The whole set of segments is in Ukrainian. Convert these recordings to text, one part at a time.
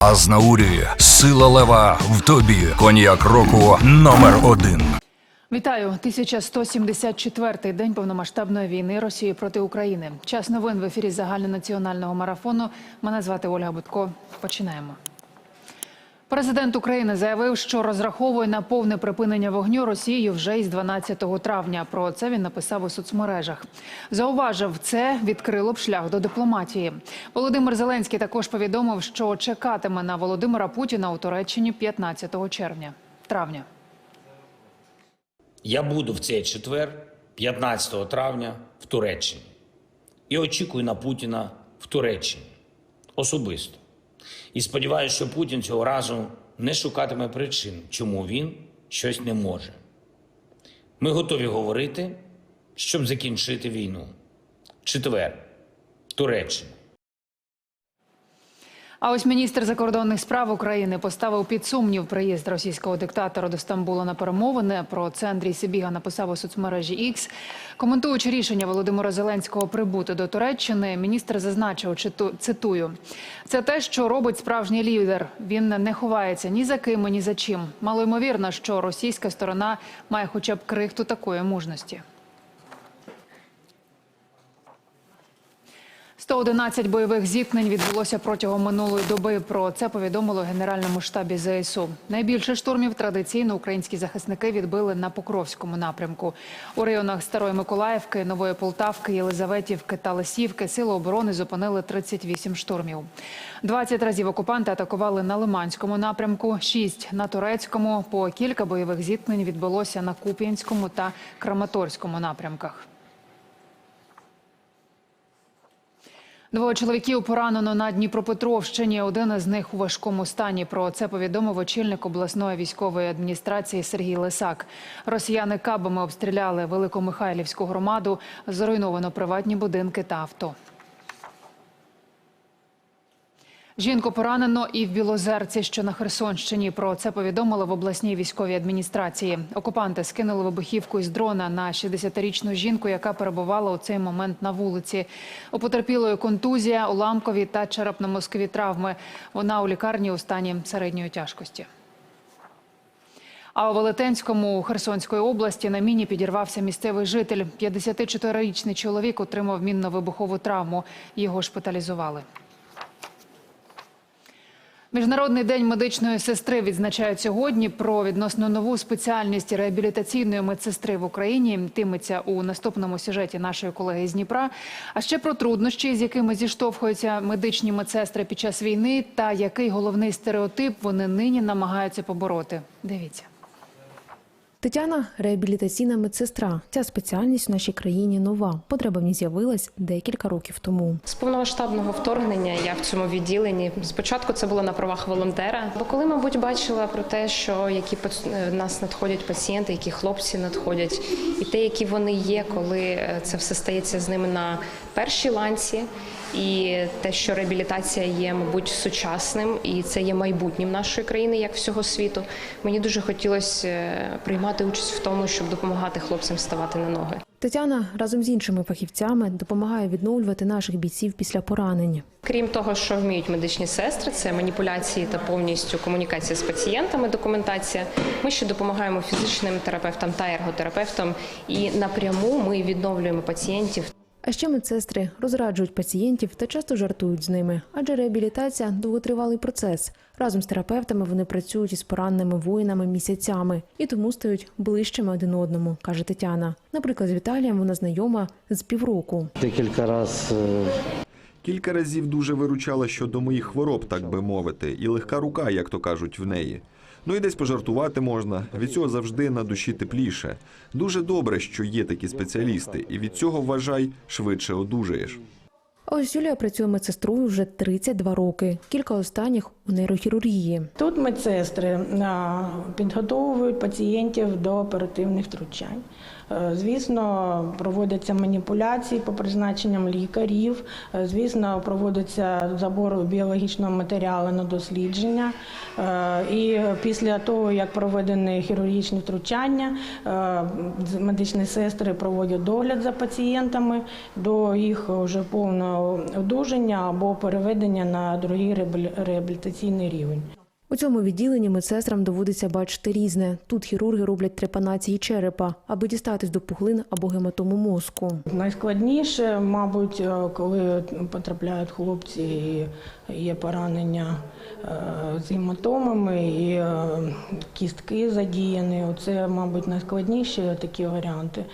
Азнаурі, сила лева в тобі. Коньяк року номер один. Вітаю 1174-й день повномасштабної війни Росії проти України. Час новин в ефірі загальнонаціонального марафону. Мене звати Ольга Будко. Починаємо. Президент України заявив, що розраховує на повне припинення вогню Росією вже із 12 травня. Про це він написав у соцмережах. Зауважив, це відкрило б шлях до дипломатії. Володимир Зеленський також повідомив, що чекатиме на Володимира Путіна у Туреччині 15 червня. Травня. Я буду в цей четвер, 15 травня, в Туреччині і очікую на Путіна в Туреччині особисто. І сподіваюся, що Путін цього разу не шукатиме причин, чому він щось не може. Ми готові говорити, щоб закінчити війну. Четвер, Туреччина. А ось міністр закордонних справ України поставив під сумнів приїзд російського диктатора до Стамбула на перемовини. Про це Андрій Сибіга написав у соцмережі X. Коментуючи рішення Володимира Зеленського прибути до Туреччини, міністр зазначив, цитую, це те, що робить справжній лідер. Він не ховається ні за ким, ні за чим. Мало ймовірно, що російська сторона має хоча б крихту такої мужності. 111 бойових зіткнень відбулося протягом минулої доби. Про це повідомили у Генеральному штабі ЗСУ. Найбільше штурмів традиційно українські захисники відбили на Покровському напрямку. У районах Старої Миколаївки, Нової Полтавки, Єлизаветівки та Лисівки сили оборони зупинили 38 штурмів. 20 разів окупанти атакували на Лиманському напрямку, 6 на Турецькому. По кілька бойових зіткнень відбулося на Куп'янському та Краматорському напрямках. Двоє чоловіків поранено на Дніпропетровщині. Один із них у важкому стані. Про це повідомив очільник обласної військової адміністрації Сергій Лисак. Росіяни кабами обстріляли Великомихайлівську громаду. Зруйновано приватні будинки та авто. Жінку поранено і в Білозерці, що на Херсонщині. Про це повідомили в обласній військовій адміністрації. Окупанти скинули вибухівку із дрона на 60-річну жінку, яка перебувала у цей момент на вулиці. У потерпілої контузія, уламкові та черепно-мозкові травми. Вона у лікарні у стані середньої тяжкості. А у Велетенському Херсонської області на міні підірвався місцевий житель. 54-річний чоловік отримав мінно-вибухову травму. Його шпиталізували. Міжнародний день медичної сестри відзначають сьогодні. Про відносно нову спеціальність реабілітаційної медсестри в Україні Тиметься у наступному сюжеті нашої колеги з Дніпра. А ще про труднощі, з якими зіштовхуються медичні медсестри під час війни, та який головний стереотип вони нині намагаються побороти. Дивіться. Тетяна реабілітаційна медсестра. Ця спеціальність в нашій країні нова. Потреба в ній з'явилась декілька років тому. З повномасштабного вторгнення я в цьому відділенні. Спочатку це було на правах волонтера. Бо коли, мабуть, бачила про те, що які е, нас надходять пацієнти, які хлопці надходять, і те, які вони є, коли е, це все стається з ними на першій ланці. І те, що реабілітація є, мабуть, сучасним, і це є майбутнім нашої країни, як всього світу. Мені дуже хотілося е, приймати участь в тому, щоб допомагати хлопцям ставати на ноги. Тетяна разом з іншими фахівцями допомагає відновлювати наших бійців після поранень. Крім того, що вміють медичні сестри, це маніпуляції та повністю комунікація з пацієнтами, документація. Ми ще допомагаємо фізичним терапевтам та ерготерапевтам, і напряму ми відновлюємо пацієнтів. А ще медсестри розраджують пацієнтів та часто жартують з ними, адже реабілітація довготривалий процес. Разом з терапевтами вони працюють із пораненими воїнами місяцями і тому стають ближчими один одному, каже Тетяна. Наприклад, з Віталієм вона знайома з півроку. Декілька разів Кілька разів дуже виручала щодо моїх хвороб, так би мовити, і легка рука, як то кажуть, в неї. Ну і десь пожартувати можна. Від цього завжди на душі тепліше. Дуже добре, що є такі спеціалісти, і від цього вважай швидше одужаєш. Ось Юлія працює медсестрою вже 32 роки. Кілька останніх нейрохірургії. Тут медсестри підготовують пацієнтів до оперативних втручань. Е, Звісно, проводяться маніпуляції по призначенням лікарів. Е, Звісно, проводиться забор біологічного матеріалу на дослідження. Е, І після того, як проведені хірургічні втручання, е, медичні сестри проводять догляд за пацієнтами до їх вже повного одужання або переведення на другі реабілі- реабілітаційні професійний рівень. У цьому відділенні медсестрам доводиться бачити різне. Тут хірурги роблять трепанації черепа, аби дістатись до пухлин або гематому мозку. Найскладніше, мабуть, е, коли потрапляють хлопці і є поранення е, з гематомами і е, кістки задіяні. Це, мабуть, найскладніші такі варіанти,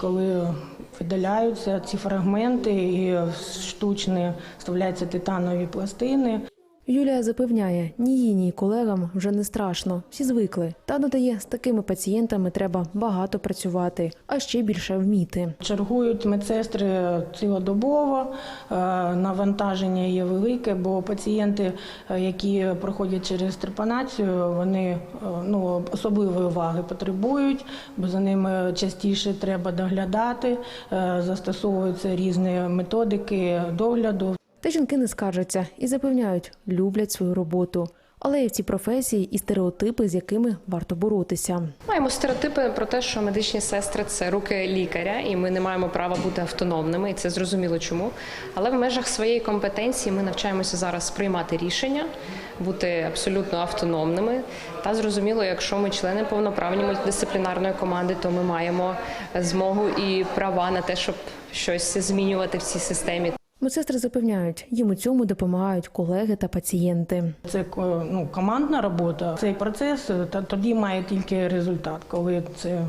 коли видаляються ці фрагменти і штучні вставляються титанові пластини. Юлія запевняє, ні їй, ні колегам вже не страшно. Всі звикли. Та додає, з такими пацієнтами треба багато працювати, а ще більше вміти. Чергують медсестри цілодобово, е, навантаження є велике, бо пацієнти, е, які проходять через трепанацію, вони е, ну, особливої уваги потребують, бо за ними частіше треба доглядати, застосовуються різні методики догляду. Та жінки не скаржаться і запевняють, люблять свою роботу. Але є в цій професії і стереотипи, з якими варто боротися. Маємо стереотипи про те, що медичні сестри це руки лікаря, і ми не маємо права бути автономними, і це зрозуміло чому. Але в межах своєї компетенції ми навчаємося зараз приймати рішення, бути абсолютно автономними. Та зрозуміло, якщо ми члени повноправні мультидисциплінарної команди, то ми маємо змогу і права на те, щоб щось змінювати в цій системі. Медсестри запевняють, їм у цьому допомагають колеги та пацієнти. Це ну, командна робота. Цей процес е, та тоді має тільки результат, коли це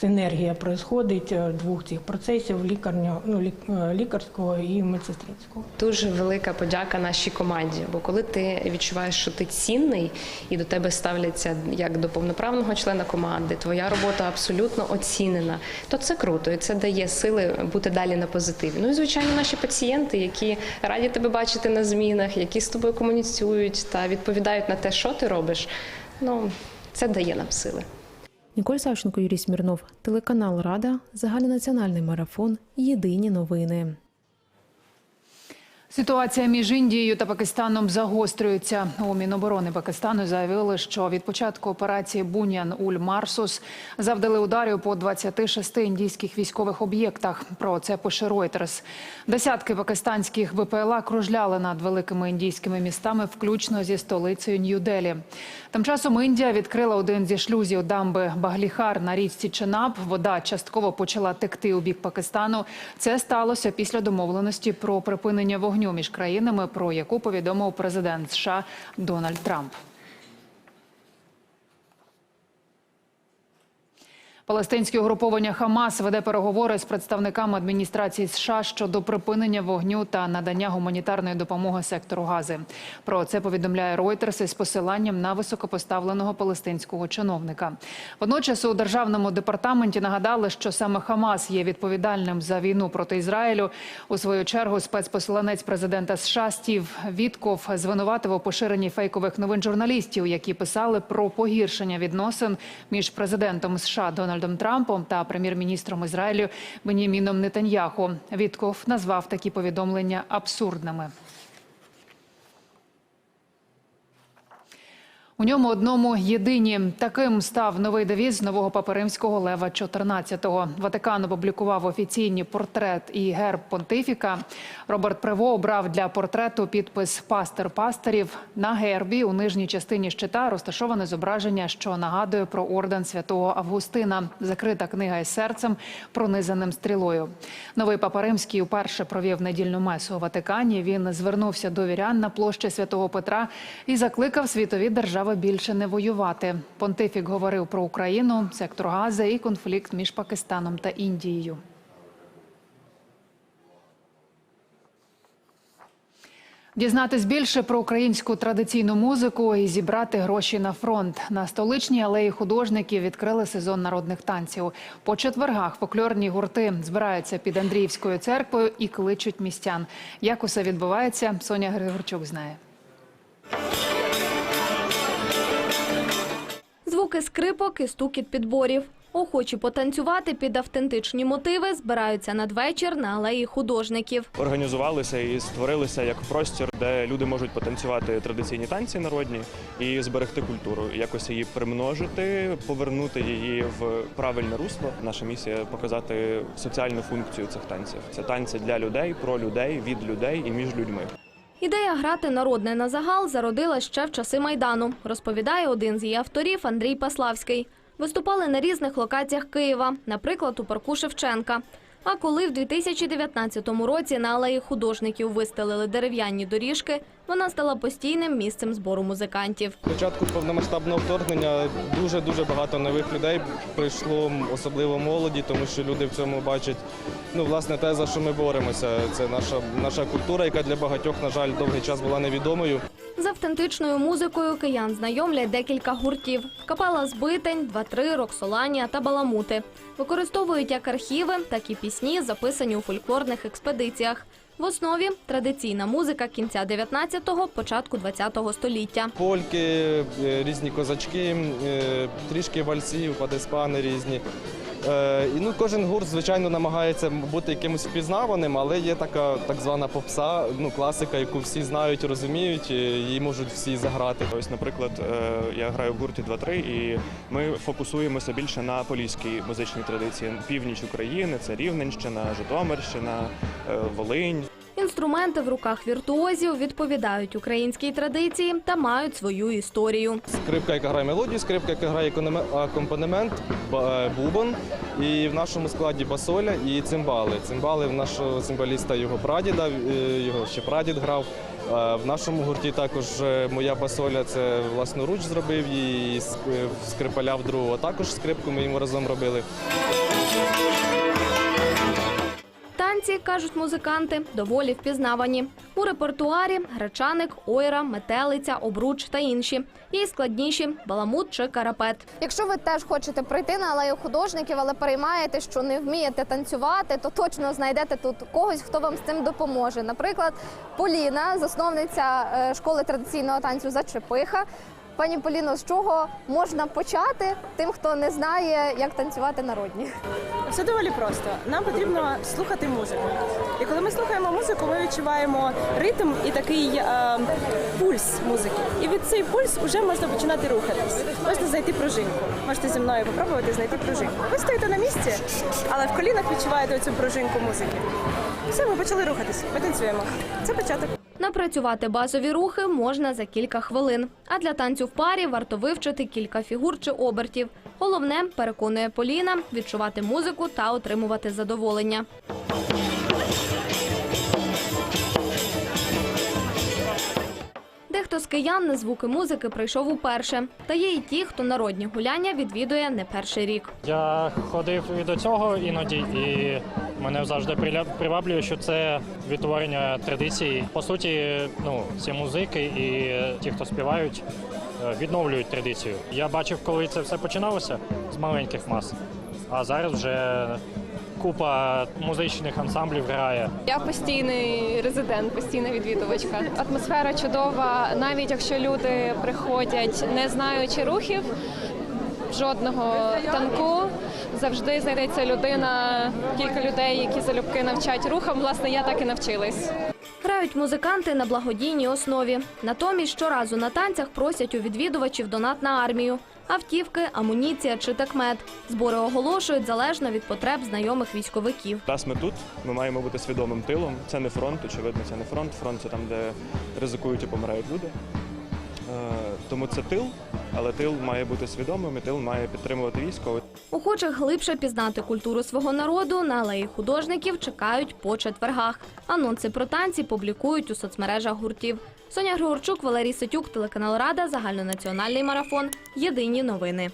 синергія происходить е, двох цих процесів лікарня, ну, е, лікарського і медсестринського. Дуже велика подяка нашій команді. Бо коли ти відчуваєш, що ти цінний і до тебе ставляться як до повноправного члена команди, твоя робота абсолютно оцінена, то це круто, і це дає сили бути далі на позитиві. Ну і звичайно, наші пацієнти, які раді тебе бачити на змінах, які з тобою комуніцюють та відповідають на те, що ти робиш. Ну це дає нам сили. Ніколь Савченко, Юрій Смірнов, телеканал Рада, загальнонаціональний марафон. Єдині новини. Ситуація між Індією та Пакистаном загострюється. У Міноборони Пакистану заявили, що від початку операції Бунян Уль Марсус завдали ударів по 26 індійських військових об'єктах. Про це пише Reuters. Десятки пакистанських БПЛА кружляли над великими індійськими містами, включно зі столицею Нью-Делі. Тим часом Індія відкрила один зі шлюзів дамби Багліхар на річці Ченаб. Вода частково почала текти у бік Пакистану. Це сталося після домовленості про припинення вогню між країнами, про яку повідомив президент США Дональд Трамп. Палестинське угруповання Хамас веде переговори з представниками адміністрації США щодо припинення вогню та надання гуманітарної допомоги сектору Гази. Про це повідомляє Reuters із посиланням на високопоставленого палестинського чиновника. Водночас у державному департаменті нагадали, що саме Хамас є відповідальним за війну проти Ізраїлю. У свою чергу спецпосланець президента США Стів Вітков звинуватив у поширенні фейкових новин журналістів, які писали про погіршення відносин між президентом США Дональдом Трампом та прем'єр-міністром Ізраїлю Беніміном Нетаньяху. Вітков назвав такі повідомлення абсурдними. У ньому одному єдині таким став новий девіз нового папи римського Лева XIV. Ватикан опублікував офіційні портрет і герб понтифіка. Роберт Прево обрав для портрету підпис Пастир пастирів. На гербі у нижній частині щита розташоване зображення, що нагадує про орден святого Августина. Закрита книга із серцем, пронизаним стрілою. Новий папа римський уперше провів недільну месу у Ватикані. Він звернувся до вірян на площі святого Петра і закликав світові держави більше не воювати. Понтифік говорив про Україну, сектор Гази і конфлікт між Пакистаном та Індією. Дізнатись більше про українську традиційну музику і зібрати гроші на фронт. На столичній алеї художників відкрили сезон народних танців. По четвергах фольклорні гурти збираються під Андріївською церквою і кличуть містян. Як усе відбувається, Соня Григорчук знає. Звуки скрипок і стукіт підборів. Охочі потанцювати під автентичні мотиви збираються надвечір на алеї художників. організувалися і створилися як простір, де люди можуть потанцювати традиційні танці народні і зберегти культуру, якось її примножити, повернути її в правильне русло. Наша місія показати соціальну функцію цих танців. Це танці для людей, про людей, від людей і між людьми. Ідея грати народне на загал зародилась ще в часи майдану, розповідає один з її авторів Андрій Паславський. Виступали на різних локаціях Києва, наприклад, у парку Шевченка. А коли в 2019 році на алеї художників вистелили дерев'яні доріжки, вона стала постійним місцем збору музикантів. початку повномасштабного вторгнення дуже дуже багато нових людей прийшло, особливо молоді, тому що люди в цьому бачать ну власне те, за що ми боремося. Це наша наша культура, яка для багатьох, на жаль, довгий час була невідомою. З автентичною музикою киян знайомлять декілька гуртів: капела Збитень, 2-3, Роксоланія та Баламути. Використовують як архіви, так і пісні, записані у фольклорних експедиціях. В основі традиційна музика кінця 19-го, початку 20-го століття. Польки, е, різні козачки, е, трішки вальсів, падеспани різні. Е, І ну, кожен гурт, звичайно, намагається бути якимось впізнаваним, але є така так звана попса, ну класика, яку всі знають, розуміють, і її можуть всі заграти. Ось, наприклад, е, я граю в гурті 2-3, і ми фокусуємося більше на поліській музичній традиції. Північ України це Рівненщина, Житомирщина, е, Волинь. Інструменти в руках віртуозів відповідають українській традиції та мають свою історію. Скрипка, яка грає мелодію, скрипка, яка грає акомпанемент, е, бубон. І в нашому складі басоля і цимбали. Цимбали в нашого цимбаліста його прадіда, е, його ще прадід грав. Е, В нашому гурті також моя басоля це власноруч зробив її, скрипаля в другого також скрипку ми йому разом робили. Кажуть музиканти, доволі впізнавані. У репертуарі гречаник, ойра, метелиця, обруч та інші. Є й складніші баламут чи карапет. Якщо ви теж хочете прийти на алею художників, але переймаєте, що не вмієте танцювати, то точно знайдете тут когось, хто вам з цим допоможе. Наприклад, Поліна, засновниця е, школи традиційного танцю Зачепиха. Пані Поліно, з чого можна почати тим, хто не знає, як танцювати народні? Все доволі просто. Нам потрібно слухати музику. І коли ми слухаємо музику, ми відчуваємо ритм і такий е, пульс музики. І від цей пульс вже можна починати рухатись. Можна знайти пружинку. Можете зі мною попробувати знайти пружинку. Ви стоїте на місці, але в колінах відчуваєте цю пружинку музики. Все, ми почали рухатись. Ми танцюємо. Це початок. Напрацювати базові рухи можна за кілька хвилин. А для танцю в парі варто вивчити кілька фігур чи обертів. Головне, переконує Поліна, відчувати музику та отримувати задоволення. Дехто з киян на звуки музики прийшов уперше. Та є і ті, хто народні гуляння відвідує не перший рік. Я ходив і до цього іноді, і мене завжди приваблює, що це відтворення традиції. По суті, ну ці музики і ті, хто співають, е, відновлюють традицію. Я бачив, коли це все починалося з маленьких мас, а зараз вже купа музичних ансамблів грає. Я постійний резидент, постійна відвідувачка. Атмосфера чудова, навіть якщо люди приходять, не знаючи рухів. Жодного танку завжди знайдеться людина, кілька людей, які залюбки навчать рухам. Власне, я так і навчилась. Грають музиканти на благодійній основі. Натомість щоразу на танцях просять у відвідувачів донат на армію. Автівки, амуніція чи такмет. Збори оголошують залежно від потреб знайомих військовиків. Раз ми тут, ми маємо бути свідомим тилом. Це не фронт, очевидно, це не фронт. Фронт це там, де ризикують і помирають люди. Е, Тому це тил, але тил має бути свідомим, і тил має підтримувати військо. Охочих глибше пізнати культуру свого народу на алеї художників чекають по четвергах. Анонси про танці публікують у соцмережах гуртів. Соня Григорчук, Валерій Сетюк, телеканал Рада, загальнонаціональний марафон. Єдині новини.